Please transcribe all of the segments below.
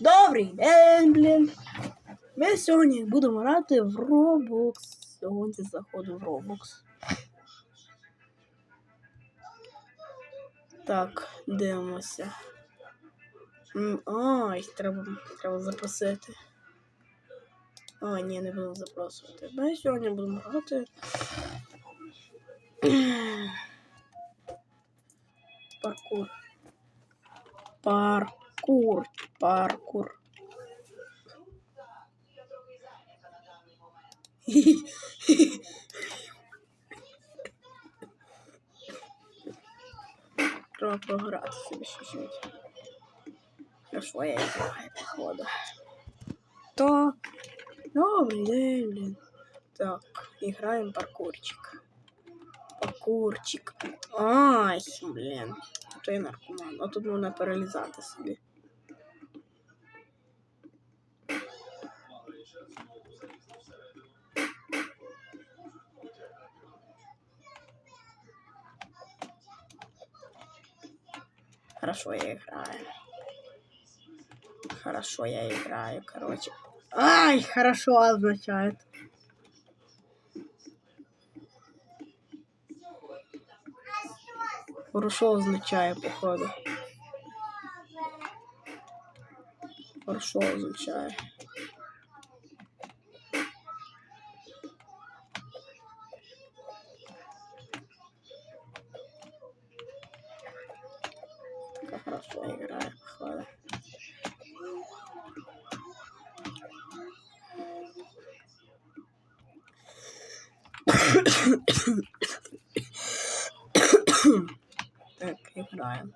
Добрий день, блін. Ми сьогодні будемо грати в Roblox. Сьогодні заходу в Roblox. Так, дивимося. Ай, треба, треба запросити. А, ні, не будемо запросувати. Ми сьогодні будемо грати. Паркур. Паркур. Паркур. Треба програти собі чуть-чуть. Я играю, походу. То. Добрый день, блин. Так, играем паркурчик. Паркурчик. Ай, блін. Я наркоман. А тут можна паралізати собі. Хорошо я играю. Хорошо я играю, короче. Ай, хорошо означает. Хорошо означає, походу. Хорошо означає. Хорошо играю, походу. Так, играем.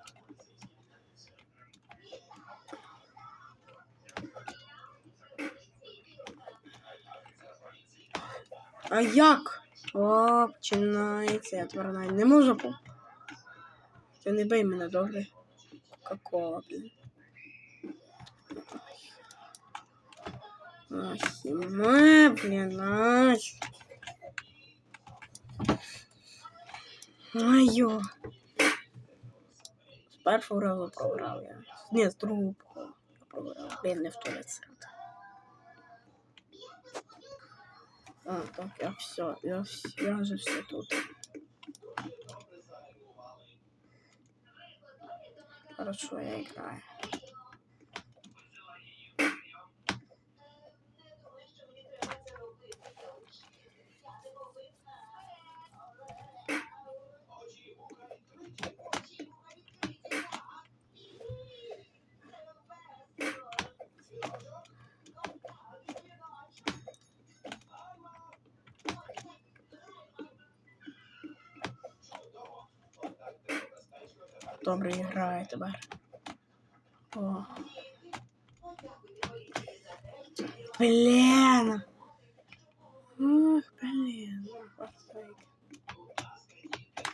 А як? О, починається, я тверна. Не можу. Ти не бий мене, добре? Кока-кола, блін. Ай, хіме, блін, ай. Ай, йо. З першого разу програв я. Ні, з другого походу я програв. Блін, не в туалет срати. А, так, я все, я, вс- я вже все тут. Хорошо, я играю. Добре грає тепер. О. Блін. Ух, блін.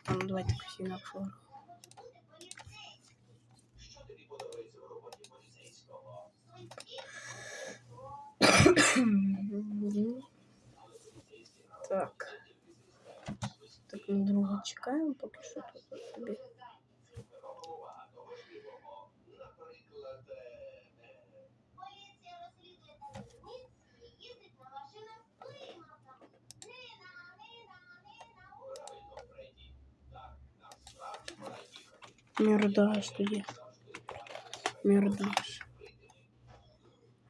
А ну давайте всі на фору. Так. Так, на друга чекаємо, поки що тут собі. Мірдаш тоді. Мірдаш.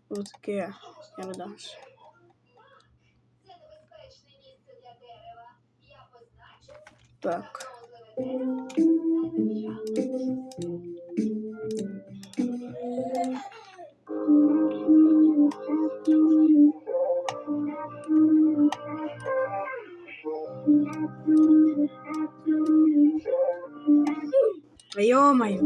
Ось таке. Мірдаш. Це небезпечне місце для дерева. Я позначив Так. Йо-моє.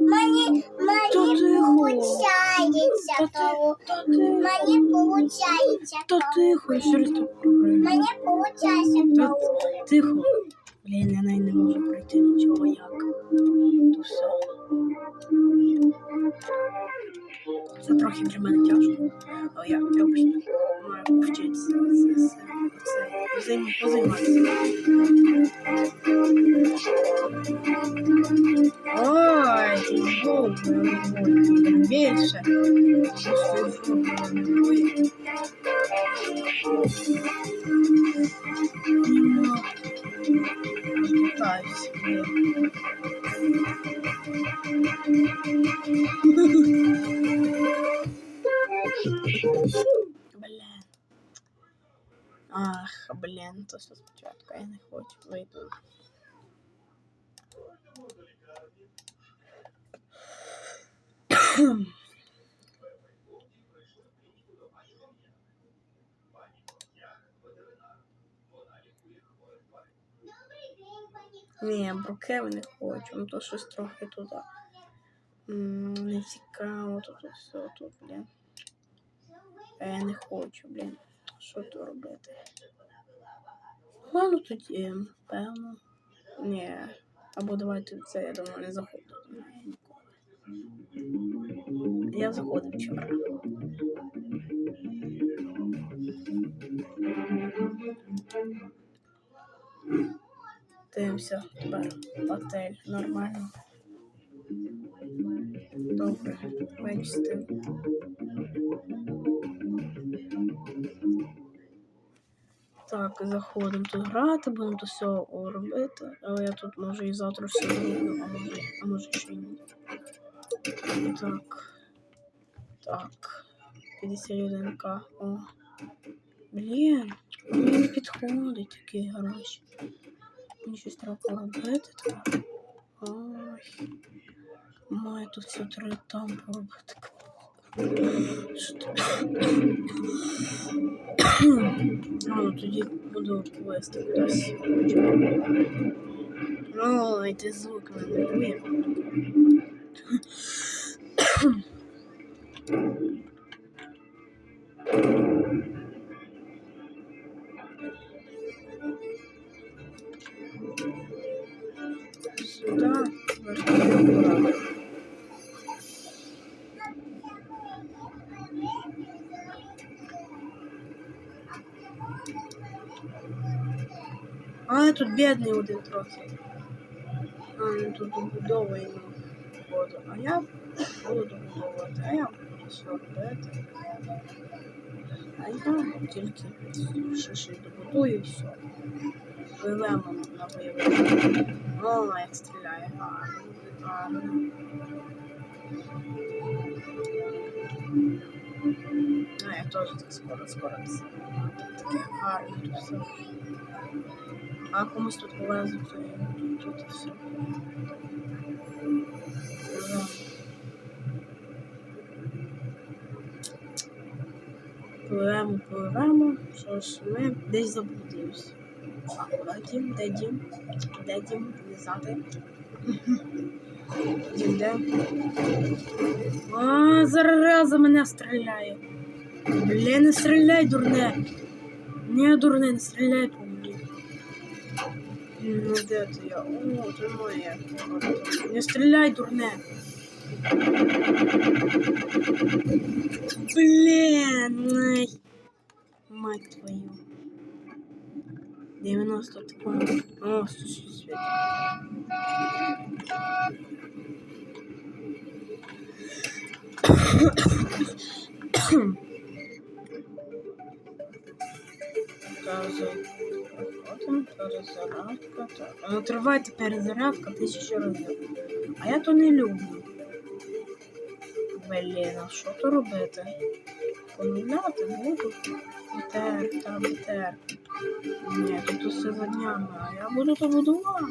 Мені, мені получається ти. Мені получається того. тихо, я через програю. Мені получається того. тихо. Блін, я навіть не можу пройти нічого як. То все. Це трохи для мене тяжко. Але я, вже маю вчитися це, це, це, це, позайматися. буде. Нема. Питаюсь. блін. Блін. Ах, блін, то все спочатку, я не хочу вийду. Ні, брукеви не хочу, ну то щось трохи туди. Не цікаво, тут все тут, блін. А я не хочу, блін. Що тут робити? Ладно тоді, певно. Ні. Або давайте це, я давно не заходив. Я заходив вчора. Дивимося тепер отель нормально. Добре, вичистив. Так, заходимо тут грати, будемо тут все робити. Але я тут може і завтра все зроблю, а може, а може ще ні. Так. Так. 51к. О. Блін, мені не підходить такі гроші. Мені щось треба поробити так. Ой. Маю тут все треба там поробити. Що таке? А, ну тоді буду вести кудись. Ой, ти звук мене лює. Сюда. важливо. А я тут бідний один трохи. А, ну тут добудовує воду. А я буду добудовувати, а я буду все робити. А я тільки шиші добудую і все. Пливемо на бойовий. О, як стріляє. Гарно, гарно. А, я теж так скоро, скоро все. Таке гарне тут все. А комусь тут повезуть, то тут, тут все. Пливемо, пливемо, що ж ми десь заблудились. А куди дім? Де дім? Де дім? Не знати. Дім де? А, зараза мене стріляє. Блін, не стріляй, дурне. Не, дурне, не стріляй по мені. Ну де ти я? О, ти моє. Не стріляй, дурне. Блін, ай. Мать твою. 90 такого. О, 160. Перезарядка. Так. Ну, тривайте перезарядка тисячу разів. А я то не люблю. Блін, а що то робити? Поновляти буду. БТР, та БТР. Ні, тут усе за днями, а я буду то будувати.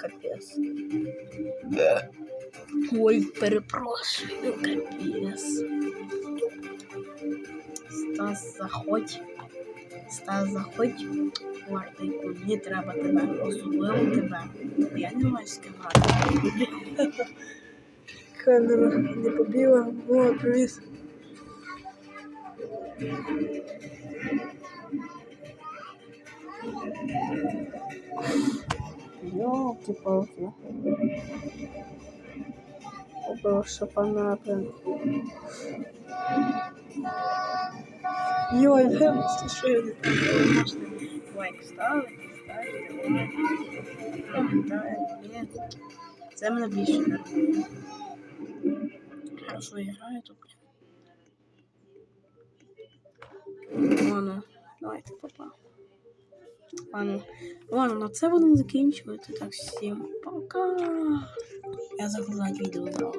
Капець. Ой, перепрошую, капець. Стас, заходь. Стас, заходь. Вартайку, мені треба тебе, особливо тебе. Я не маю з ким грати. Камера не побіла, о, привіз. Ёлки-палки. Прошу пана, блин. Йой, вибачте, що я не так. Ви можете лайк ставити, ставити лайк, коментарі. Мені Це мене більше нервує. Хорошо играет тут. Ладно, давайте попа. Ладно, ладно, на це будемо закінчувати. Так, всім пока. Я загружаю відео.